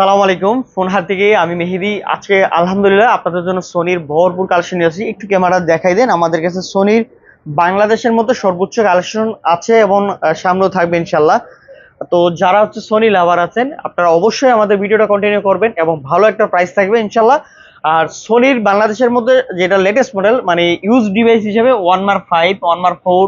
আসসালামু আলাইকুম। ফোন হাত থেকে আমি মেহেদি। আজকে আলহামদুলিল্লাহ আপনাদের জন্য সোনির ভরপুর কালেকশন নিয়ে আসি একটু ক্যামেরা দেখাই দেন। আমাদের কাছে সোনির বাংলাদেশের মধ্যে সর্বোচ্চ কালেকশন আছে এবং সামনেও থাকবে ইনশাল্লাহ তো যারা হচ্ছে সোনি লাভার আছেন, আপনারা অবশ্যই আমাদের ভিডিওটা কন্টিনিউ করবেন এবং ভালো একটা প্রাইস থাকবে ইনশাল্লাহ আর সোনির বাংলাদেশের মধ্যে যেটা লেটেস্ট মডেল মানে ইউজ ডিভাইস হিসেবে one mark five one mark four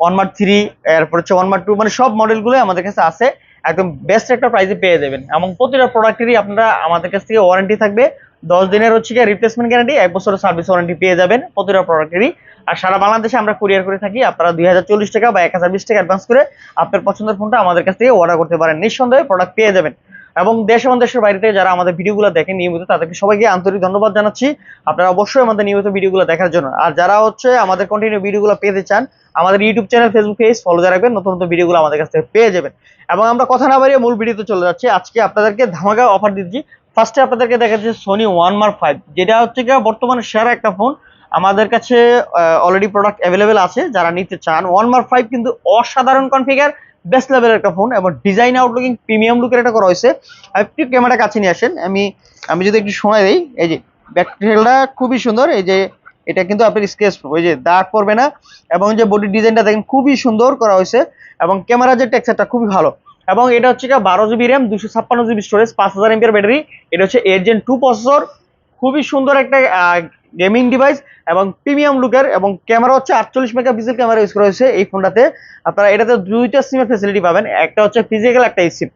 one mark three এরপর হচ্ছে ওয়ান মার টু মানে সব মডেলগুলো আমাদের কাছে আছে। একদম বেস্ট একটা প্রাইসে পেয়ে যাবেন। এবং প্রতিটা প্রোডাক্টেরই আপনারা আমাদের কাছ থেকে ওয়ারেন্টি থাকবে। দশ দিনের হচ্ছে গিয়ে রিপ্লেসমেন্ট গ্যারান্টি এক বছরের সার্ভিস ওয়ারেন্টি পেয়ে যাবেন প্রতিটা প্রোডাক্টেরই আর সারা বাংলাদেশে আমরা কুরিয়ার করে থাকি, আপনারা দুই হাজার চল্লিশ টাকা বা এক হাজার বিশ টাকা অ্যাডভান্স করে আপনার পছন্দের ফোনটা আমাদের কাছ থেকে অর্ডার করতে পারেন। নিঃসন্দেহে প্রোডাক্ট পেয়ে যাবেন। এবং দেশ এবং দেশের বাইরে যারা আমাদের ভিডিওগুলো দেখেন নিয়মিত, তাদেরকে সবাইকে আন্তরিক ধন্যবাদ জানাচ্ছি। আপনারা অবশ্যই আমাদের নিয়মিত ভিডিওগুলো দেখার জন্য। আর যারা হচ্ছে আমাদের কন্টিনিউ ভিডিওগুলো পেতে চান আমাদের YouTube channel Facebook page follow রাখবেন, নতুন নতুন ভিডিওগুলো আমাদের কাছ থেকে পেয়ে যাবেন। এবং আমরা কথা না বাড়িয়ে মূল ভিডিওতে চলে যাচ্ছি। আজকে আপনাদেরকে ধামাকা অফার দিচ্ছি। ফার্স্টে আপনাদেরকে দেখাচ্ছি সোনি ওয়ান মার ফাইভ যেটা হচ্ছে কি বর্তমানে সেরা একটা ফোন আমাদের কাছে অলরেডি প্রোডাক্ট অ্যাভেলেবেল আছে। যারা নিতে চান ওয়ান মার ফাইভ কিন্তু অসাধারণ কনফিগার বেস্ট লেভেলের একটা ফোন এবং ডিজাইন আউটলুকিং প্রিমিয়াম লুকের এটা করা হয়েছে। একটু ক্যামেরা কাছে নিয়ে আসেন। আমি আমি যদি একটু সময় দিই, এই যে ব্যাকটেরিয়ালটা খুবই সুন্দর। এই যে এটা কিন্তু আপনার স্কেচ ওই যে দাগ পড়বে না এবং যে বডি ডিজাইনটা দেখেন খুবই সুন্দর করা হয়েছে এবং ক্যামেরা যে টেক্সচারটা খুবই ভালো এবং এটা হচ্ছে বারো জিবি র্যাম দুশো ছাপ্পান্ন জিবি স্টোরেজ পাঁচ হাজার এমপিয়ার ব্যাটারি এটা হচ্ছে এজেন টু প্রসেসর খুবই সুন্দর একটা গেমিং ডিভাইস এবং প্রিমিয়াম লুকের এবং ক্যামেরা হচ্ছে আটচল্লিশ মেগাপিক্সেল ক্যামেরা ইউজ করা হয়েছে এই ফোনটাতে আপনারা এটাতে দুইটা সিমের ফেসিলিটি পাবেন, একটা হচ্ছে ফিজিক্যাল একটা সিম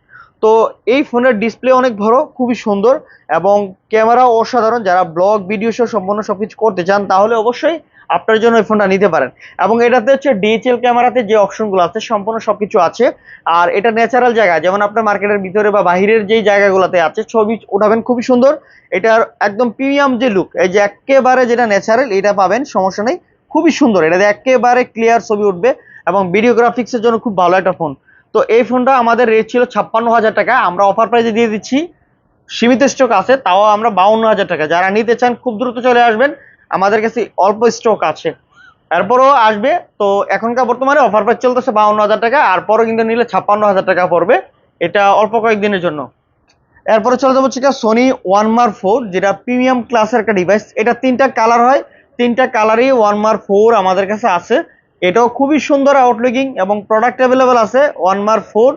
তো এই ফোনের ডিসপ্লে অনেক বড়, খুবই সুন্দর এবং ক্যামেরা অসাধারণ। যারা ব্লগ ভিডিও সহ সম্পূর্ণ সবকিছু করতে চান, তাহলে অবশ্যই আপনার জন্য এই ফোনটা নিতে পারেন। এবং এটাতে হচ্ছে ডিএচএল ক্যামেরাতে যে অপশনগুলো আছে, সম্পূর্ণ সব কিছু আছে। আর এটা ন্যাচারাল জায়গা, যেমন আপনার মার্কেটের ভিতরে বা বাহিরের যেই জায়গাগুলোতে আছে, ছবি উঠাবেন, খুবই সুন্দর। এটার একদম প্রিমিয়াম যে লুক এই যে একেবারে যেটা ন্যাচারাল এটা পাবেন, সমস্যা নেই। খুবই সুন্দর, এটাতে একেবারে ক্লিয়ার ছবি উঠবে এবং ভিডিওগ্রাফিক্সের জন্য খুব ভালো একটা ফোন তো এই ফোনটা আমাদের রেট ছিল ছাপ্পান্ন হাজার টাকা, আমরা অফার প্রাইজে দিয়ে দিচ্ছি। সীমিত স্টক আছে, তাও আমরা বাউন্ন হাজার টাকা। যারা নিতে চান, খুব দ্রুত চলে আসবেন। আমাদের কাছে অল্প স্টক আছে। এরপরও আসবে, তো এখনকার বর্তমানে অফার প্রাইস চলতেছে বাউন্ন হাজার টাকা, আর পরে কিন্তু নিলে ছাপ্পান্ন হাজার টাকা পড়বে। এটা অল্প কয়েকদিনের জন্য। এরপরে চলে যাব হচ্ছে সোনি ওয়ান মার ফোর যেটা প্রিমিয়াম ক্লাসের একটা ডিভাইস এটা তিনটা কালার হয়। তিনটা কালারই ওয়ান মার ফোর আমাদের কাছে আছে। এটাও খুবই সুন্দর আউটলুকিং এবং প্রোডাক্ট অ্যাভেলেবেল আছে ওয়ান মার ফোর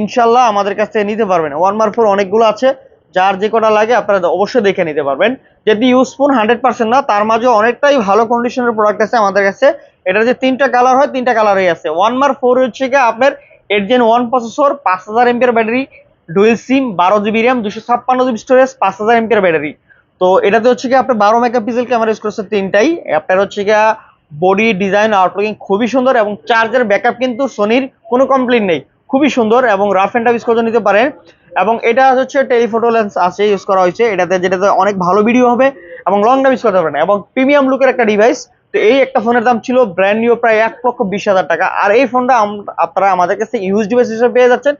ইনশাল্লাহ আমাদের কাছ থেকে নিতে পারবেন। ওয়ান মার ফোর অনেকগুলো আছে। যার যে কটা লাগে আপনারা অবশ্যই দেখে নিতে পারবেন। যদি ইউজফুল হান্ড্রেড পার্সেন্ট না, তার মাঝে অনেকটাই ভালো কন্ডিশনের প্রোডাক্ট আছে আমাদের কাছে। এটা যে তিনটা কালার হয়, তিনটা কালারই আছে। ওয়ান মার ফোর হচ্ছে কি আপনার এইট জেন ওয়ান প্রসেসর পাঁচ হাজার এমপিয়ার ব্যাটারি ডুয়েল সিম বারো জিবি র্যাম দুশো ছাপ্পান্ন জিবি স্টোরেজ পাঁচ হাজার এমপিয়ার ব্যাটারি তো এটাতে হচ্ছে কি আপনার বারো মেগাপিক্সেল ক্যামেরা ইউজ করছে তিনটাই। আপনার হচ্ছে গিয়ে বডি ডিজাইন আউটলুকিং খুবই সুন্দর এবং চার্জের ব্যাকআপ কিন্তু সোনির কোনো কমপ্লেন নেই। খুবই সুন্দর এবং রাফ অ্যান্ড টাফ ইউজ নিতে পারেন। এবং এটা হচ্ছে টেলিফোটো লেন্স আছে ইউজ করা হয়েছে। এটাতে যেটাতে অনেক ভালো ভিডিও হবে এবং লং টাইম ইউজ করতে পারেন এবং প্রিমিয়াম লুকের একটা ডিভাইস তো এই একটা ফোনের দাম ছিল ব্র্যান্ড নিউ প্রায় এক লক্ষ বিশ হাজার টাকা। আর এই ফোনটা আপনারা আমাদের কাছে ইউজ ডিভাইস হিসেবে পেয়ে যাচ্ছেন।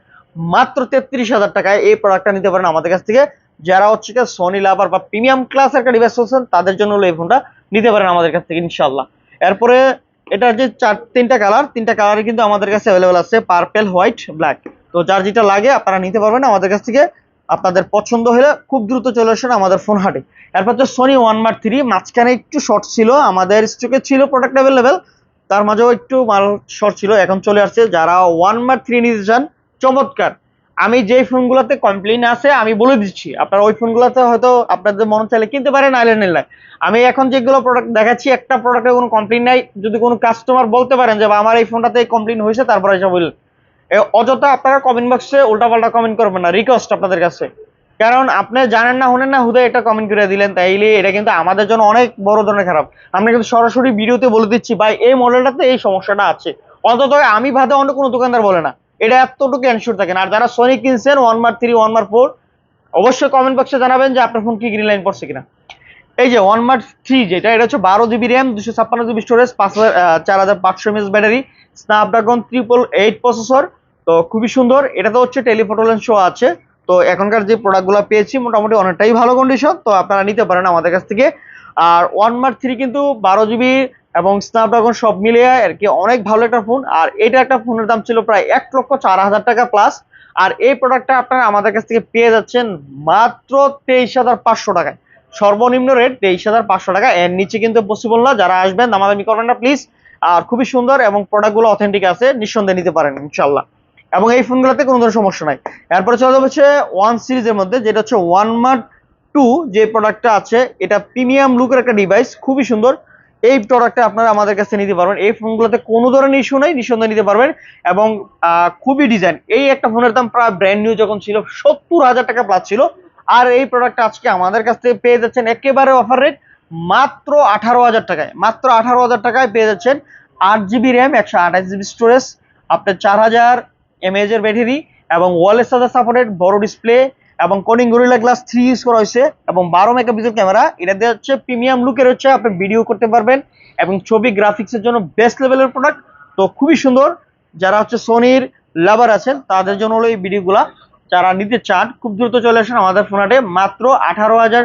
মাত্র তেত্রিশ হাজার টাকায় এই প্রোডাক্টটা নিতে পারেন আমাদের কাছ থেকে। যারা হচ্ছে সোনি লাভার বা প্রিমিয়াম ক্লাসের একটা ডিভাইস চলছেন তাদের জন্য হলো এই ফোনটা নিতে পারেন আমাদের কাছ থেকে ইনশাল্লাহ এরপরে এটার যে চার, তিনটা কালার। তিনটা কালারই কিন্তু আমাদের কাছে অ্যাভেলেবেল আছে। পার্পেল হোয়াইট ব্ল্যাক তো যার যেটা লাগে আপনারা নিতে পারবেন। আমাদের কাছ থেকে আপনাদের পছন্দ হলে খুব দ্রুত চলে আসেন আমাদের ফোন হাটে। এরপর তো সোনি ওয়ান মার থ্রি মাঝখানে একটু শর্ট ছিল। আমাদের স্টকে ছিল প্রোডাক্ট অ্যাভেলেবেল তার মাঝেও একটু মাল শর্ট ছিল। এখন চলে আসছে। যারা ওয়ান মার থ্রি নিতে চান, চমৎকার। আমি যেই ফোনগুলোতে কমপ্লেন আছে, আমি বলে দিচ্ছি। আপনারা ওই ফোনগুলোতে হয়তো আপনাদের মন চাইলে কিনতে পারেন আইলে নিলে আমি এখন যেগুলো প্রোডাক্ট দেখাচ্ছি, একটা প্রোডাক্টে কোনো কমপ্লেন নাই। যদি কোনো কাস্টমার বলতে পারেন যে আমার এই ফোনটাতে কমপ্লেন হয়েছে, তারপরে এসে বললেন অযথা আপনারা কমেন্ট বক্সে উল্টাপাল্টা কমেন্ট করবেন না রিকোয়েস্ট আপনাদের কাছে। কারণ আপনি জানেন না, শুনেন না, হুদে এটা কমেন্ট করে দিলেন, তাইলে এটা কিন্তু আমাদের জন্য অনেক বড় ধরনের খারাপ। আমরা কিন্তু সরাসরি ভিডিওতে বলে দিচ্ছি, ভাই, এই মডেলটাতে এই সমস্যাটা আছে। অন্তত আমি ভাতে অন্য কোনো দোকানদার বলে না। এটা এতটুকু এনশিওর থাকেন। আর যারা সোনি কিনছেন one mark three one mark four অবশ্যই কমেন্ট বক্সে জানাবেন যে আপনার ফোন কি গ্রিন লাইন পড়ছে কিনা। এই যে ওয়ান মার থ্রি যেটা, এটা হচ্ছে বারো জিবি র্যাম দুশো ছাপ্পান্ন জিবি স্টোরেজ পাঁচ হাজার চার হাজার পাঁচশো MS battery Snapdragon triple eight processor তো খুবই সুন্দর। এটা তো হচ্ছে টেলিফোটো লেন্স শো আছে। তো এখনকার যে প্রোডাক্টগুলো পেয়েছি, মোটামুটি অনেকটাই ভালো কন্ডিশন তো আপনারা নিতে পারেন আমাদের কাছ থেকে। আর ওয়ান মার থ্রি কিন্তু বারো জিবি এবং স্ন্যাপড্রাগন সব মিলিয়ে আর কি অনেক ভালো একটা ফোন আর এটা একটা ফোনের দাম ছিল প্রায় এক লক্ষ চার হাজার টাকা প্লাস আর এই প্রোডাক্টটা আপনারা আমাদের কাছ থেকে পেয়ে যাচ্ছেন মাত্র তেইশ হাজার পাঁচশো টাকায়। সর্বনিম্ন রেট তেইশ হাজার পাঁচশো টাকা। এর নিচে কিন্তু পসিবল না। যারা আসবেন, দামাদামি করবেন না প্লিজ আর খুবই সুন্দর এবং প্রোডাক্টগুলো অথেন্টিক আছে, নিঃসন্দেহে নিতে পারেন ইনশাল্লাহ এবং এই ফোনগুলোতে কোনো ধরনের সমস্যা নাই। এরপরে চলে যাবে হচ্ছে ওয়ান সিরিজের মধ্যে, যেটা হচ্ছে ওয়ান মার্ট টু যে প্রোডাক্টটা আছে, এটা প্রিমিয়াম লুকের একটা ডিভাইস খুবই সুন্দর। এই প্রোডাক্টটা আপনারা আমাদের কাছে নিতে পারবেন। এই ফোনগুলোতে কোনো ধরনের ইস্যু নেই, নিঃসন্দেহে নিতে পারবেন। এবং খুবই ডিজাইন এই একটা ফোনের দাম প্রায় ব্র্যান্ড নিউ যখন ছিল, সত্তর হাজার টাকা প্লাস ছিল। আর এই প্রোডাক্টটা আজকে আমাদের কাছ থেকে পেয়ে যাচ্ছেন একেবারে অফার রেট মাত্র আঠারো হাজার টাকায়। মাত্র আঠারো হাজার টাকায় পেয়ে যাচ্ছেন আট জিবি র্যাম একশো আঠাশ জিবি স্টোরেজ আপনার চার হাজার এমএএচ এর ব্যাটারি এবং ওয়ালের সাথে সাপোর্টেড বড় ডিসপ্লে এবং Corning Gorilla glass three use করা হয়েছে এবং বারো মেগাপিক্সেল ক্যামেরা এটা দিয়ে হচ্ছে প্রিমিয়াম লুকের হচ্ছে আপনি ভিডিও করতে পারবেন এবং ছবি গ্রাফিক্সের জন্য বেস্ট লেভেলের প্রোডাক্ট তো খুবই সুন্দর। যারা হচ্ছে সোনির লাভার আছেন, তাদের জন্য হলো এই ভিডিওগুলা যারা নিতে চান, খুব দ্রুত চলে আসেন আমাদের ফোনাটে মাত্র আঠারো হাজার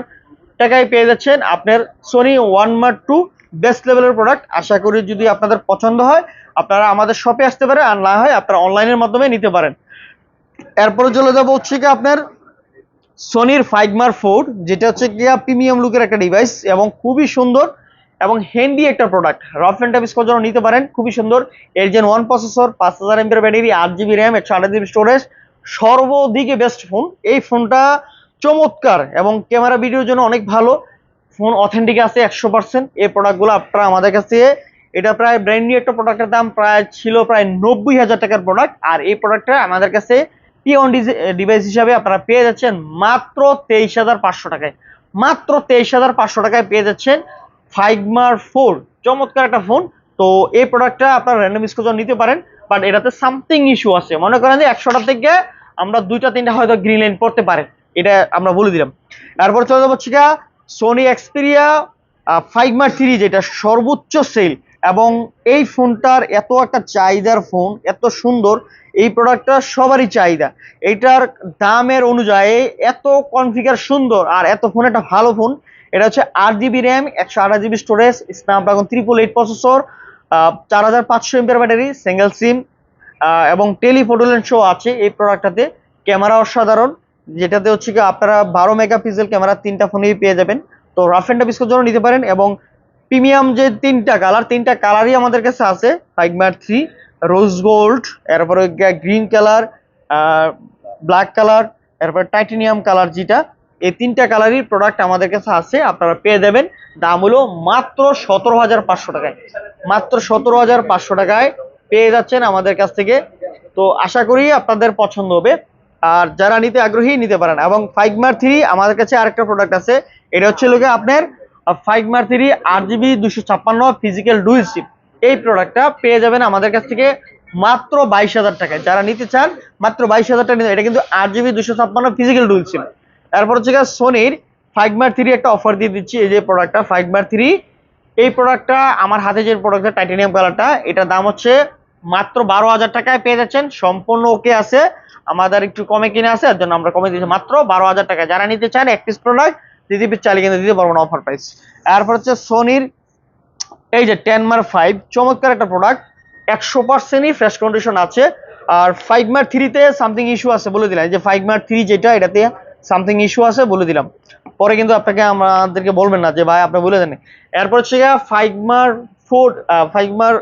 টাকায় পেয়ে যাচ্ছেন আপনার Sony one mark two best লেভেলের প্রোডাক্ট আশা করি যদি আপনাদের পছন্দ হয়, আপনারা আমাদের শপে আসতে পারেন। আর না হয়, আপনারা অনলাইনের মাধ্যমে নিতে পারেন। এরপরে চলে যাব হচ্ছে কি আপনার সোনির ফাইগমার ফোর যেটা হচ্ছে গিয়া প্রিমিয়াম লুকের একটা ডিভাইস এবং খুবই সুন্দর এবং হ্যান্ডি একটা প্রোডাক্ট রফ অ্যান্ড টাইপ জন্য নিতে পারেন, খুবই সুন্দর। এর জেন ওয়ান প্রসেসর পাঁচ হাজার এমপের ব্যাটারি আট জিবি র্যাম একশো আঠাশ জিবি স্টোরেজ সর্বদিকে বেস্ট ফোন এই ফোনটা চমৎকার এবং ক্যামেরা ভিডিওর জন্য অনেক ভালো। ফোন অথেন্টিক আছে একশো পার্সেন্ট এই প্রোডাক্টগুলো আপনারা আমাদের কাছে এটা প্রায় ব্র্যান্ড নিউ একটা প্রোডাক্টের দাম প্রায় ছিল প্রায় নব্বই হাজার টাকার প্রোডাক্ট আর এই প্রোডাক্টটা আমাদের কাছে পি অন ডিভাইস হিসাবে আপনারা পেয়ে যাচ্ছেন মাত্র তেইশ হাজার পাঁচশো টাকায়। মাত্র তেইশ হাজার পাঁচশো টাকায় পেয়ে যাচ্ছেন ফাইগমার ফোর চমৎকার একটা ফোন তো এই প্রোডাক্টটা আপনারা র্যান্ডম স্কোজন নিতে পারেন বাট এটাতে সামথিং ইস্যু আছে। মনে করেন যে একশোটা থেকে আমরা দুইটা, তিনটা হয়তো গ্রিন লাইন পড়তে পারে। এটা আমরা বলে দিলাম। তারপর চলে যাব হচ্ছে সোনি এক্সপিরিয়া ফাইগমার থ্রি যেটা সর্বোচ্চ সেল এবং এই ফোনটার এত একটা চাহিদার ফোন, এত সুন্দর, এই প্রোডাক্টটা সবারই চাহিদা। এইটার দামের অনুযায়ী এত কনফিগার সুন্দর আর এত ফোন, একটা ভালো ফোন। এটা হচ্ছে আট জিবি র্যাম একশো আঠাশ GB storage Snapdragon triple eight processor চার হাজার পাঁচশো এমপের ব্যাটারি সিঙ্গেল সিম এবং টেলিফোটোলেন্স শো আছে এই প্রোডাক্টটাতে ক্যামেরা অসাধারণ, যেটাতে হচ্ছে কি আপনারা বারো মেগাপিক্সেল ক্যামেরা তিনটা ফোনেই পেয়ে যাবেন। তো রাফ অ্যান্ড জন্য নিতে পারেন এবং প্রিমিয়াম যে তিনটা কালার, তিনটা কালারই আমাদের কাছে আছে five mark three rose gold এরপরে গ্রিন কালার ব্ল্যাক কালার এরপরে টাইটেনিয়াম কালার যেটা, এই তিনটা কালারই প্রোডাক্ট আমাদের কাছে আছে, আপনারা পেয়ে যাবেন দাম হলো মাত্র সতেরো হাজার পাঁচশো টাকায়। মাত্র সতেরো হাজার পাঁচশো টাকায় পেয়ে যাচ্ছেন আমাদের কাছ থেকে। তো আশা করি আপনাদের পছন্দ হবে। আর যারা নিতে আগ্রহী নিতে পারেন। এবং ফাইগমার থ্রি আমাদের কাছে আরেকটা প্রোডাক্ট আছে, এটা হচ্ছে লোকে আপনার ফাইগমার থ্রি আট জিবি দুশো ছাপ্পান্ন ফিজিক্যাল ডুইল সিপ এই প্রোডাক্টটা পেয়ে যাবেন আমাদের কাছ থেকে মাত্র বাইশ হাজার টাকায়। যারা নিতে চান, মাত্র বাইশ হাজার টাকা এটা কিন্তু আট জিবি দুশো ছাপ্পান্ন ফিজিক্যাল ডুইল সিপ তারপর হচ্ছে গিয়ে সোনির ফাইগমার থ্রি একটা অফার দিয়ে দিচ্ছি, এই যে প্রোডাক্টটা ফাইগমার থ্রি এই প্রোডাক্টটা আমার হাতে যে প্রোডাক্টটা টাইটেনিয়াম কালারটা এটার দাম হচ্ছে মাত্র বারো হাজার টাকায় পেয়ে যাচ্ছেন। সম্পূর্ণ ওকে আছে। আমাদের একটু কমে কিনে আছে, এর জন্য আমরা কমে দিচ্ছি মাত্র বারো হাজার টাকা যারা নিতে চান, এক প্রোডাক্ট দিদি চালিয়ে কিন্তু দিতে পারব না অফার প্রাইস এরপর হচ্ছে সোনির এই যে টেন মার ফাইভ চমৎকার একটা প্রোডাক্ট একশো পার্সেন্টই ফ্রেশ কন্ডিশন আছে। আর ফাইভ মার থ্রিতে সামথিং ইস্যু আছে বলে দিলাম। যে ফাইভ মার থ্রি যেটা, এটাতে সামথিং ইস্যু আছে বলে দিলাম। পরে কিন্তু আপনাকে আমাদেরকে বলবেন না যে, ভাই, আপনি বলে দেন এরপর হচ্ছে five mark four five mark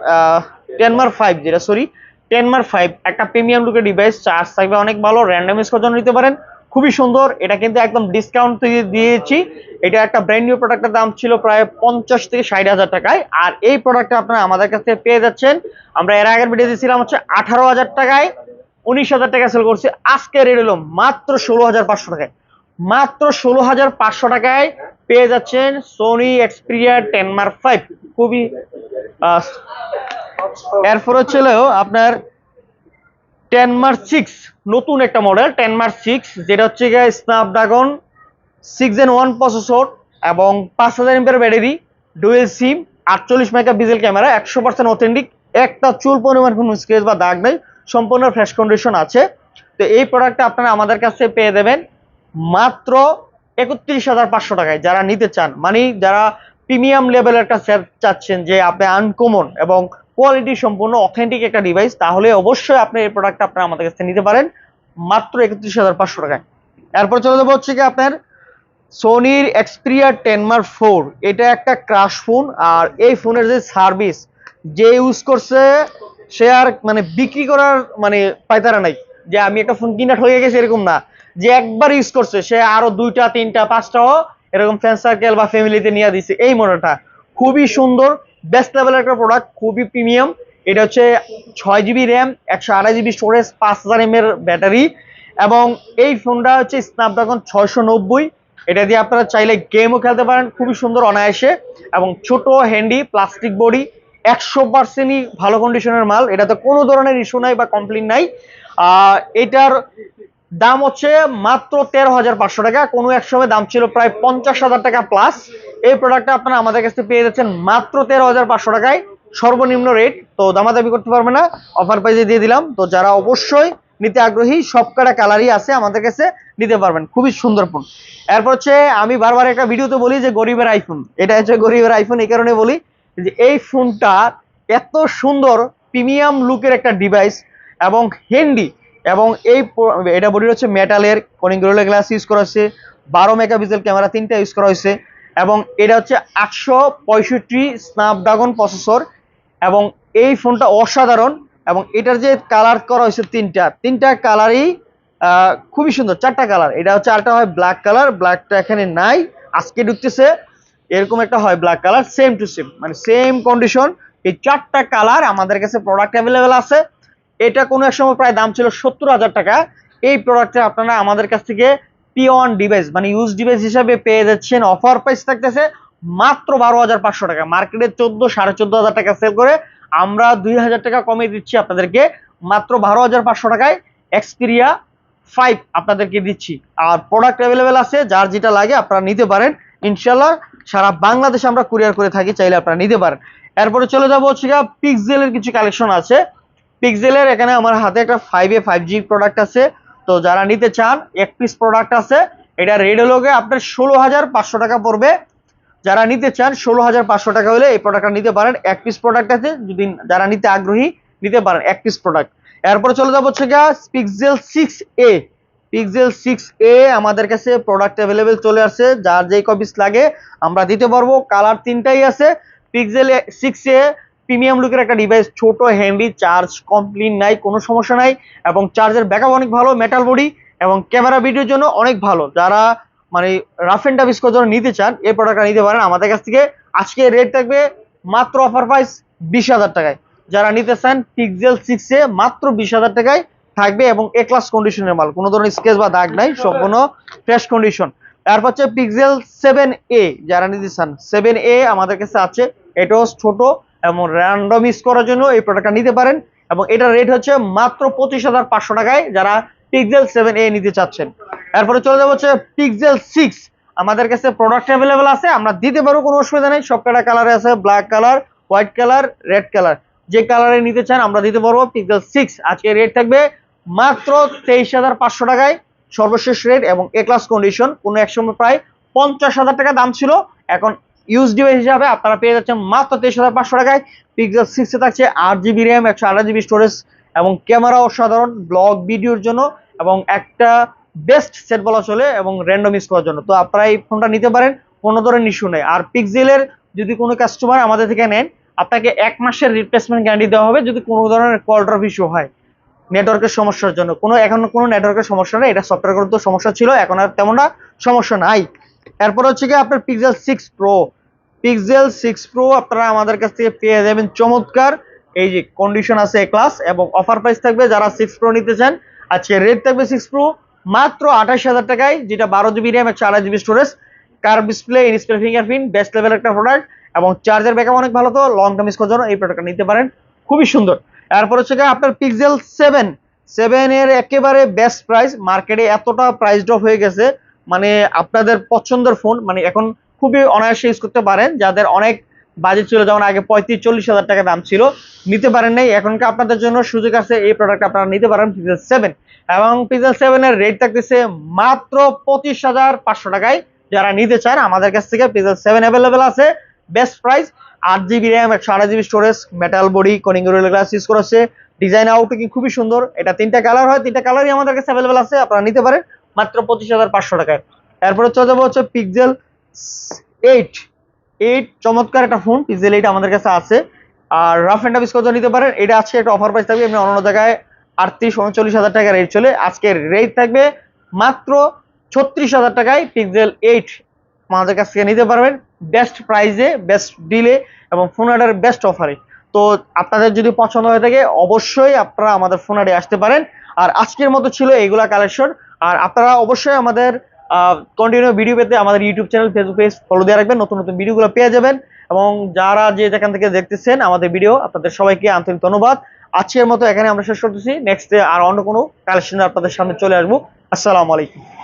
ten mark five যেটা সরি টেন মার ফাইভ একটা প্রিমিয়াম লুকের ডিভাইস চার্জ থাকবে অনেক ভালো র্যান্ডাম ইউজ জন্য নিতে পারেন। খুবই সুন্দর। এটা কিন্তু একদম ডিসকাউন্ট থেকে দিয়েছি। এটা একটা ব্র্যান্ড নিউ প্রোডাক্টের দাম ছিল প্রায় পঞ্চাশ থেকে ষাট হাজার টাকায়। আর এই প্রোডাক্টটা আপনারা আমাদের কাছ থেকে পেয়ে যাচ্ছেন। আমরা এর আগের ভিডিও দিয়েছিলাম হচ্ছে আঠারো হাজার টাকায়। উনিশ হাজার টাকা সেল করছি। আজকে রেট হলো মাত্র ষোলো হাজার পাঁচশো টাকায়। মাত্র ষোলো হাজার পাঁচশো টাকায় পেয়ে যাচ্ছেন Sony Xperia ten mark five খুবই এরপর হচ্ছিল আপনার টেন মার্ক সিক্স, নতুন একটা মডেল টেন মার্ক সিক্স, যেটা হচ্ছে গিয়ে Snapdragon six gen one processor এবং পাঁচ হাজার এমপের ব্যাটারি ডুয়েল সিম আটচল্লিশ মেগা পিক্সেল ক্যামেরা একশো পার্সেন্ট অথেন্টিক একটা চুল পরিমাণ কোনো স্ক্রেচ বা দাগ নেই, সম্পূর্ণ ফ্রেশ কন্ডিশন আছে। তো এই প্রোডাক্টটা আপনারা আমাদের কাছে পেয়ে দেবেন মাত্র একত্রিশ হাজার পাঁচশো টাকায়। যারা নিতে চান মানে যারা প্রিমিয়াম লেভেলের সেট চাচ্ছেন যে আপনি আনকমন এবং কোয়ালিটি সম্পূর্ণ অথেন্টিক একটা ডিভাইস তাহলে অবশ্যই আপনি এই প্রোডাক্টটা আপনারা আমাদের কাছে নিতে পারেন। মাত্র একত্রিশ হাজার পাঁচশো টাকায়। এরপর চলে যাব হচ্ছে কি আপনার সোনির এক্সপিরিয়া টেন মার্ক ফোর এটা একটা ক্রাশ ফোন আর এই ফোনের যে সার্ভিস যে ইউজ করছে, সে আর মানে বিক্রি করার মানে পাইতারা নাই। যে আমি একটা ফোন কিনা হয়ে গেছে এরকম না। যে একবার ইউজ করছে, সে আরও দুইটা, তিনটা, পাঁচটাও এরকম ফ্রেন্ড সার্কেল বা ফ্যামিলিতে নিয়ে দিছে। এই মডেলটা খুবই সুন্দর বেস্ট লেভেলের একটা প্রোডাক্ট খুবই প্রিমিয়াম এটা হচ্ছে ছয় জিবি র্যাম একশো আড়াই জিবি স্টোরেজ পাঁচ হাজার এম এর ব্যাটারি এবং এই ফোনটা হচ্ছে স্ন্যাপড্রাগন ছয়শো নব্বই। এটা দিয়ে আপনারা চাইলে গেমও খেলতে পারেন, খুবই সুন্দর অনায়াসে এবং ছোট হ্যান্ডি প্লাস্টিক বডি একশো পার্সেন্টই ভালো কন্ডিশনের মাল। এটাতে কোনো ধরনের ইস্যু নাই বা কমপ্লেন নাই। এটার দাম হচ্ছে মাত্র তেরো হাজার পাঁচশো টাকা। কোনো এক সময় দাম ছিল প্রায় পঞ্চাশ হাজার টাকা প্লাস এই প্রোডাক্টটা আপনারা আমাদের কাছে পেয়ে যাচ্ছেন মাত্র তেরো হাজার পাঁচশো টাকায়। সর্বনিম্ন রেট তো দামাদামি করতে পারবে না। অফার প্রাইজে দিয়ে দিলাম। তো যারা অবশ্যই নিতে আগ্রহী, সব কটা কালারই আছে আমাদের কাছে নিতে পারবেন। খুবই সুন্দর ফোন এরপর হচ্ছে আমি বারবার একটা ভিডিওতে বলি যে গরিবের আইফোন এটা হচ্ছে গরিবের আইফোন এই কারণে বলি যে এই ফোনটা এত সুন্দর প্রিমিয়াম লুকের একটা ডিভাইস এবং হ্যান্ডি এবং এই এটা বডি হচ্ছে মেটালের কনিং গোরিলা গ্লাস ইউজ করা হয়েছে, বারো মেগাপিক্সেল ক্যামেরা তিনটা ইউজ করা হয়েছে, এবং এটা হচ্ছে আটশো পঁয়ষট্টি স্ন্যাপড্রাগন প্রসেসর এবং এই ফোনটা অসাধারণ, এবং এটার যে কালার করা হয়েছে তিনটা তিনটা কালারই খুবই সুন্দর, চারটা কালার এটা হচ্ছে আরটা হয় ব্ল্যাক কালার ব্ল্যাকটা এখানে নাই, আজকে ঢুকতেছে, এরকম একটা হয় black colour same to same মানে সেম কন্ডিশন এই চারটা কালার আমাদের কাছে প্রোডাক্ট অ্যাভেলেবেল আছে এটা কোনো এক সময় প্রায় দাম ছিল সত্তর হাজার টাকা। এই প্রোডাক্টটা আপনারা আমাদের কাছ থেকে পিওন ডিভাইস মানে ইউজ ডিভাইস হিসাবে পেয়ে যাচ্ছেন। অফার প্রাইস থাকতেছে মাত্র বারো হাজার পাঁচশো টাকা। মার্কেটে চোদ্দ, সাড়ে চোদ্দ হাজার টাকা সেল করে আমরা দুই হাজার টাকা কমিয়ে দিচ্ছি আপনাদেরকে মাত্র বারো হাজার পাঁচশো টাকায় এক্সপিরিয়া ফাইভ আপনাদেরকে দিচ্ছি। আর প্রোডাক্ট অ্যাভেলেবেল আছে, যার যেটা লাগে আপনারা নিতে পারেন। ইনশাল্লাহ সারা বাংলাদেশে আমরা কুরিয়ার করে থাকি, চাইলে আপনারা নিতে পারেন। এরপরে চলে যাব হচ্ছে পিক্সেলের কিছু কালেকশন আছে। পিক্সেলের এখানে আমার হাতে একটা five A five G product আছে। তো যারা নিতে চান, এক পিস প্রোডাক্ট আছে, এটা রেড হলোগে আপনার ষোলো হাজার পাঁচশো টাকা পড়বে। যারা নিতে চান, ষোলো হাজার পাঁচশো টাকা হলে এই প্রোডাক্টটা নিতে পারেন। এক পিস প্রোডাক্ট আছে, যদি যারা নিতে আগ্রহী, নিতে পারেন এক পিস প্রোডাক্ট এরপরে চলে যাব হচ্ছে গিয়া Pixel six A Pixel six A আমাদের কাছে প্রোডাক্ট অ্যাভেলেবেল চলে আসছে। যার যেই কপিস লাগে, আমরা দিতে পারব। কালার তিনটাই আছে। পিক্সেল সিক্স এ প্রিমিয়াম লুকের একটা ডিভাইস ছোট হ্যান্ডি চার্জ কমপ্লিট নাই, কোনো সমস্যা নাই, এবং চার্জের ব্যাকআপ অনেক ভালো মেটাল বডি এবং ক্যামেরা ভিডিওর জন্য অনেক ভালো। যারা মানে রাফ এন্ড টাফ জন্য নিতে চান, এই প্রোডাক্টটা নিতে পারেন। আমাদের কাছ থেকে আজকে রেট থাকবে মাত্র অফার প্রাইস বিশ হাজার টাকায়। যারা নিতে চান পিক্সেল সিক্সে মাত্র বিশ হাজার টাকায় থাকবে এবং এ ক্লাস কন্ডিশনের মাল। কোনো ধরনের স্কেচ বা দাগ নাই, সম্পূর্ণ ফ্রেশ কন্ডিশন তারপর হচ্ছে পিক্সেল সেভেন এ যারা নিতে চান সেভেন এ আমাদের কাছে আছে। এটাও ছোট এবং র্যান্ডম ইউজ করার জন্য এই প্রোডাক্টটা নিতে পারেন। এবং এটার রেট হচ্ছে মাত্র পঁচিশ হাজার পাঁচশো টাকায় যারা পিক্সেল সেভেন এ নিতে চাচ্ছেন। এরপরে চলে যাব হচ্ছে পিক্সেল সিক্স আমাদের কাছে প্রোডাক্ট অ্যাভেলেবেল আছে, আমরা দিতে পারব, কোনো অসুবিধা নেই। সব কটা কালারে আছে black colour white colour red colour যে কালারে নিতে চান, আমরা দিতে পারব পিক্সেল সিক্স আজকে রেট থাকবে মাত্র তেইশ হাজার পাঁচশো টাকায়। সর্বশেষ রেট এবং এ ক্লাস কন্ডিশন কোনো এক সময় প্রায় পঞ্চাশ হাজার টাকা দাম ছিল। এখন ইউজ ডিভাইস হিসাবে আপনারা পেয়ে যাচ্ছেন মাত্র তেইশ হাজার পাঁচশো টাকায়। পিক্সেল সিক্সে থাকছে আট জিবি র্যাম একশো আঠাশ জিবি স্টোরেজ এবং ক্যামেরা অসাধারণ ব্লগ ভিডিওর জন্য এবং একটা বেস্ট সেট বলা চলে এবং র্যান্ডম ইউজ করার জন্য। তো আপনারা এই ফোনটা নিতে পারেন, কোনো ধরনের ইস্যু নেই। আর পিক্সেলের যদি কোনো কাস্টমার আমাদের থেকে নেন, আপনাকে এক মাসের রিপ্লেসমেন্ট গ্যারান্টি দেওয়া হবে যদি কোনো ধরনের কল ড্রপ ইস্যু হয় নেটওয়ার্কের সমস্যার জন্য। কোনো, এখন কোনো নেটওয়ার্কের সমস্যা নেই, এটা সফটওয়্যার তো সমস্যা ছিল, এখন আর তেমনটা সমস্যা নাই। এরপর হচ্ছে কি আপনার Pixel six Pro Pixel six Pro আপনারা আমাদের কাছ থেকে পেয়ে যাবেন। চমৎকার। এই যে কন্ডিশন আছে ক্লাস এবং অফার প্রাইস থাকবে যারা সিক্স প্রো নিতে চান। আজকে রেট থাকবে সিক্স প্রো মাত্র আঠাশ হাজার টাকায়, যেটা বারো জিবি র্যাম একশো আড়াই জিবি স্টোরেজ কার ডিসপ্লে ইনস্পেল ফিঙ্গারপ্রিন্ট বেস্ট লেভেল একটা প্রোডাক্ট এবং চার্জার ব্যাকআপ অনেক ভালো তো লং টার্ম ইউজ করার জন্য এই প্রোডাক্টটা নিতে পারেন। খুবই সুন্দর। এরপর হচ্ছে আপনার পিক্সেল সেভেন সেভেন এর একেবারে বেস্ট প্রাইস মার্কেটে এতটা প্রাইস ড্রপ হয়ে গেছে। মানে আপনাদের পছন্দের ফোন মানে এখন খুবই অনায়াসে ইউজ করতে পারেন। যাদের অনেক বাজেট ছিল, যেমন আগে পঁয়ত্রিশ, চল্লিশ হাজার টাকা দাম ছিল, নিতে পারেন নাই। এখনকার আপনাদের জন্য সুযোগ আছে, এই প্রোডাক্ট আপনারা নিতে পারেন পিক্সেল সেভেন এবং পিক্সেল সেভেনের রেট থাকতেছে মাত্র পঁচিশ হাজার পাঁচশো টাকায়। যারা নিতে চান, আমাদের কাছ থেকে পিক্সেল সেভেন অ্যাভেলেবেল আছে বেস্ট প্রাইস আট জিবি র্যাম একশো আড়াই GB storage metal body Corning glass use করেছে ডিজাইন আউটলুকিং খুবই সুন্দর। এটা তিনটা কালার হয়, তিনটা কালারই আমাদের কাছে অ্যাভেলেবল আছে, আপনারা নিতে পারেন, মাত্র পঁচিশ হাজার পাঁচশো টাকায়। এরপরে চলে যাব হচ্ছে পিক্সেল এইট এইট চমৎকার একটা ফোন পিক্সেল এইট আমাদের কাছে আছে। আর রাফ অ্যান্ড টাফ নিতে পারেন। এটা আজকে একটা অফার প্রাইস থাকবে। এমনি অন্য জায়গায় আটত্রিশ, উনচল্লিশ হাজার টাকা রেট চলে। আজকের রেট থাকবে মাত্র ছত্রিশ হাজার টাকায় পিক্সেল এইট আমাদের কাছ থেকে নিতে পারবেন। বেস্ট প্রাইসে বেস্ট ডিলে এবং ফোন আডার বেস্ট অফারে তো আপনাদের যদি পছন্দ হয়ে থাকে, অবশ্যই আপনারা আমাদের ফোন আডে আসতে পারেন। আর আজকের মতো ছিল এইগুলা কালেকশন আর আপনারা অবশ্যই আমাদের কন্টিনিউ ভিডিও পেতে আমাদের YouTube channel Facebook page follow দিয়ে রাখবেন, নতুন নতুন ভিডিওগুলো পেয়ে যাবেন। এবং যারা যে যেখান থেকে দেখতেছেন আমাদের ভিডিও আপনাদের সবাইকে আন্তরিক ধন্যবাদ। আজকের মতো এখানে আমরা শেষ করতেছি। নেক্সট আর অন্য কোনো কালেকশন আপনাদের সামনে চলে আসব। আসসালামু আলাইকুম।